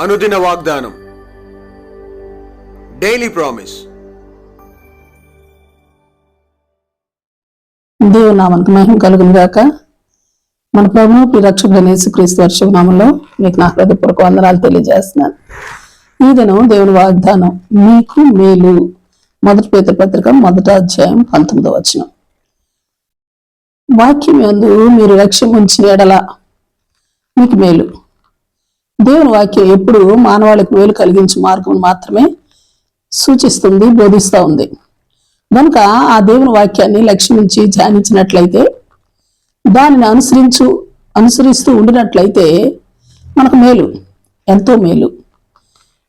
అనుదిన వాగ్దానం. Daily promise దేవుని నామానికి మహిమ కలుగును గాక. మన ప్రభు ప్రియ రక్షకుడైన యేసుక్రీస్తు వర్షం నామంలో మీకు నా హృదయపూర్వక వందనాలు తెలియజేస్తున్నాను. ఈ దినం దేవుని వాగ్దానం మీకు మేలు. మొదటి పేద పత్రిక మొదట అధ్యాయం పంతొమ్మిదో వచనం. వాక్యం ఎందు మీరు లక్ష్యం ఉంచిన ఎడల మీకు మేలు. దేవుని వాక్యం ఎప్పుడు మానవాళికి మేలు కలిగించే మార్గం మాత్రమే సూచిస్తుంది బోధిస్తూ ఉంది. కనుక ఆ దేవుని వాక్యాన్ని లక్ష్మించి ధ్యానించినట్లయితే దానిని అనుసరించు అనుసరిస్తూ ఉండినట్లయితే మనకు మేలు ఎంతో మేలు.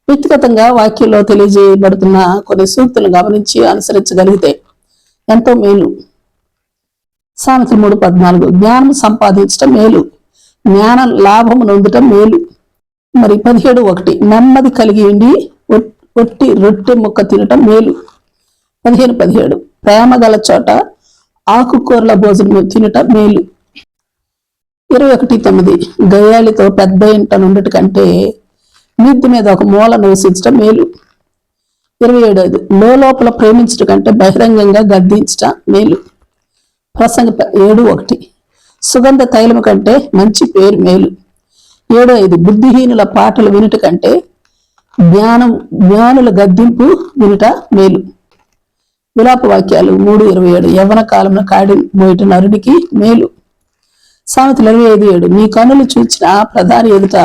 వ్యక్తిగతంగా వాక్యంలో తెలియజేయబడుతున్న కొన్ని సూక్తులను గమనించి అనుసరించగలిగితే ఎంతో మేలు. సామెత మూడు పద్నాలుగు జ్ఞానం సంపాదించటం మేలు. జ్ఞాన లాభం నొందటం మేలు. మరి పదిహేడు ఒకటి. నెమ్మది కలిగి ఉండి ఒట్టి రొట్టె ముక్క తినటం మేలు. పదిహేను పదిహేడు. ప్రేమ గల చోట ఆకుకూరల భోజనం తినటం మేలు. ఇరవై ఒకటి తొమ్మిది. గయాళితో పెద్ద ఇంట నుండటి కంటే మిద్ది మీద ఒక మూల నివసించటం మేలు. ఇరవై ఏడు ఐదు. లోపల ప్రేమించడం కంటే బహిరంగంగా గద్దించటం మేలు. ప్రసంగ ఏడు ఒకటి. సుగంధ తైలము కంటే మంచి పేరు మేలు. ఏడో ఐదు బుద్ధిహీనుల పాటలు వినుట కంటే జ్ఞానం జ్ఞానుల గద్దింపు వినుట మేలు. విలాప వాక్యాలు మూడు ఇరవై ఏడు యవన కాలంలో కాడి మోయట నరుడికి మేలు. సామెతలు ఇరవై ఐదు ఏడు నీ కనులు చూచిన ప్రధాని ఎదుట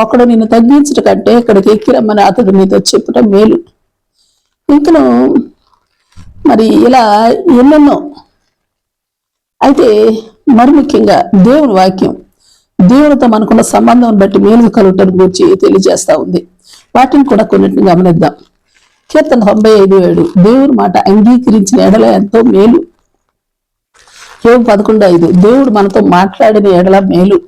ఒకడు నిన్ను తగ్గించట కంటే ఇక్కడికి ఎక్కిరమ్మని అతడు నీతో చెప్పుట మేలు. ఇంకను మరి ఇలా ఎన్నెన్నో. అయితే మరి ముఖ్యంగా దేవుని వాక్యం దేవునితో మనకున్న సంబంధం బట్టి మేలు కలుగుటం గురించి తెలియజేస్తా ఉంది. వాటిని కూడా కొన్నింటిని గమనిద్దాం. కీర్తన తొంభై ఐదు ఏడు దేవుడి మాట అంగీకరించిన ఎడల ఎంతో మేలు. యోగు పదకొండు ఐదు దేవుడు మనతో మాట్లాడిన ఎడల మేలు.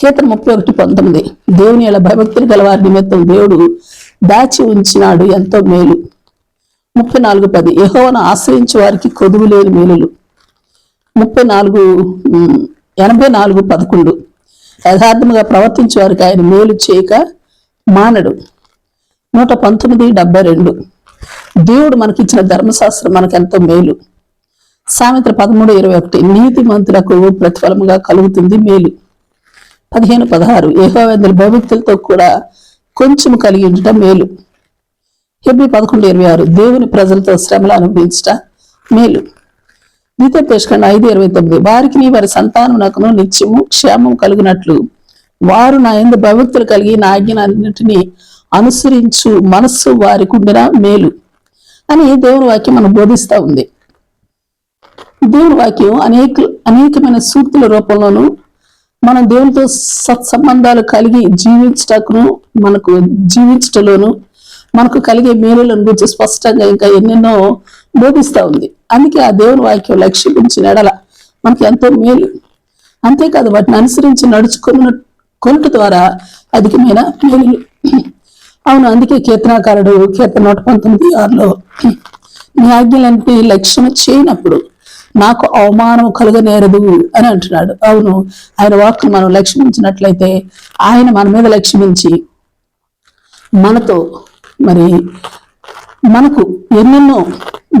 కీర్తన ముప్పై ఒకటి పంతొమ్మిది దేవుని ఎలా భయభక్తులు గల వారి నిమిత్తం దేవుడు దాచి ఉంచినాడు ఎంతో మేలు. ముప్పై నాలుగు పది యహోవను ఆశ్రయించే వారికి కొదువు లేని మేలులు. ముప్పై నాలుగు ఎనభై నాలుగు పదకొండు యథార్థముగా ప్రవర్తించే వారికి ఆయన మేలు చేయక మానడు. నూట పంతొమ్మిది డెబ్బై రెండు. దేవుడు మనకిచ్చిన ధర్మశాస్త్రం మనకెంతో మేలు. సామెత్ర పదమూడు ఇరవై ఒకటి. నీతి మంత్రులకు ప్రతిఫలముగా కలుగుతుంది మేలు. పదిహేను పదహారు. ఏహోవేంద్ర భవిక్తులతో కూడా కొంచెం కలిగి ఉండటం మేలు. హెబ్రి పదకొండు ఇరవై ఆరు. దేవుని ప్రజలతో శ్రమలు అనుభవించట మేలు. ద్వితీయ పేష్కండ ఐదు ఇరవై తొమ్మిది. వారికి నీ వారి సంతానమునకును నిత్యము క్షేమం కలిగినట్లు. వారు నా ఎందు భవిక్తులు కలిగి నా ఆజ్ఞలన్నింటినీ అనుసరించు మనస్సు వారికి ఉండిన మేలు అని దేవుని వాక్యం మనం బోధిస్తా ఉంది. దేవుని వాక్యం అనేక అనేకమైన సూక్తుల రూపంలోనూ మనం దేవునితో సత్సంబంధాలు కలిగి జీవించటకును మనకు జీవించటలోను మనకు కలిగే మేలులను గురించి స్పష్టంగా ఇంకా ఎన్నెన్నో బోధిస్తూ ఉంది. అందుకే ఆ దేవుని వాక్యం లక్ష్యించిన ఎడల మనకి ఎంతో మేలు. అంతేకాదు వాటిని అనుసరించి నడుచుకున్న కొనుట ద్వారా అధికమైన మేలు. అవును అందుకే కీర్తనాకారుడు కీర్తన నూట పంతొమ్మిది ఆరులో నీ ఆజ్ఞలంటే లక్ష్యం చేయనప్పుడు నాకు అవమానం కలుగనేరదు అని అంటున్నాడు. అవును ఆయన వాక్ను మనం లక్ష్మించినట్లయితే ఆయన మన మీద లక్ష్మించి మనతో మరి మనకు ఎన్నెన్నో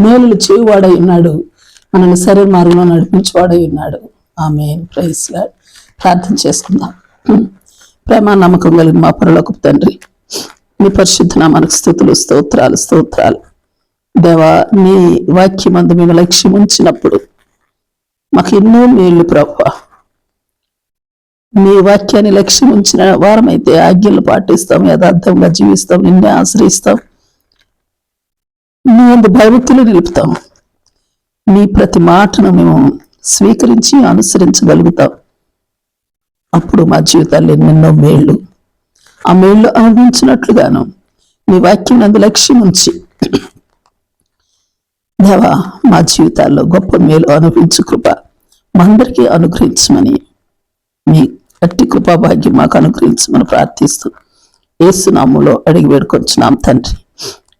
మేలులు చేయువాడై ఉన్నాడు. మనల్ని సరైన మార్గంలో నడిపించేవాడై ఉన్నాడు. ఆమె ప్రైస్ ప్రార్థన చేసుకుందాం. ప్రేమ నమ్మకం కలిగిన మా పరలోక తండ్రి నీ పరిశుద్ధ మనకు స్థుతులు స్తోత్రాలు స్తోత్రాలు. దేవా నీ వాక్యమందు మేము లక్ష్యం ఉంచినప్పుడు మాకు ఎన్నో మేళ్ళు ప్రభా. నీ వాక్యాన్ని లక్ష్యం ఉంచిన వారమైతే ఆజ్ఞలు పాటిస్తాం యథార్థంగా జీవిస్తాం నిన్నే ఆశ్రయిస్తాం. నీ అందు భయభక్తులు నిలుపుతాం. నీ ప్రతి మాటను మేము స్వీకరించి అనుసరించగలుగుతాం. అప్పుడు మా జీవితాల్లో ఎన్నెన్నో మేళ్ళు ఆ మేళ్ళు అనుభవించినట్లుగాను నీ వాక్యం నందు లక్ష్యం ఉంచి దేవా మా జీవితాల్లో గొప్ప మేలు అనుభవించు కృప మా అందరికీ అనుగ్రహించమని మీ అట్టి కృపా భాగ్యం మాకు అనుగ్రహించమని ప్రార్థిస్తూ ఏసునాములో అడిగి వేడుకొచ్చున్నాం తండ్రి.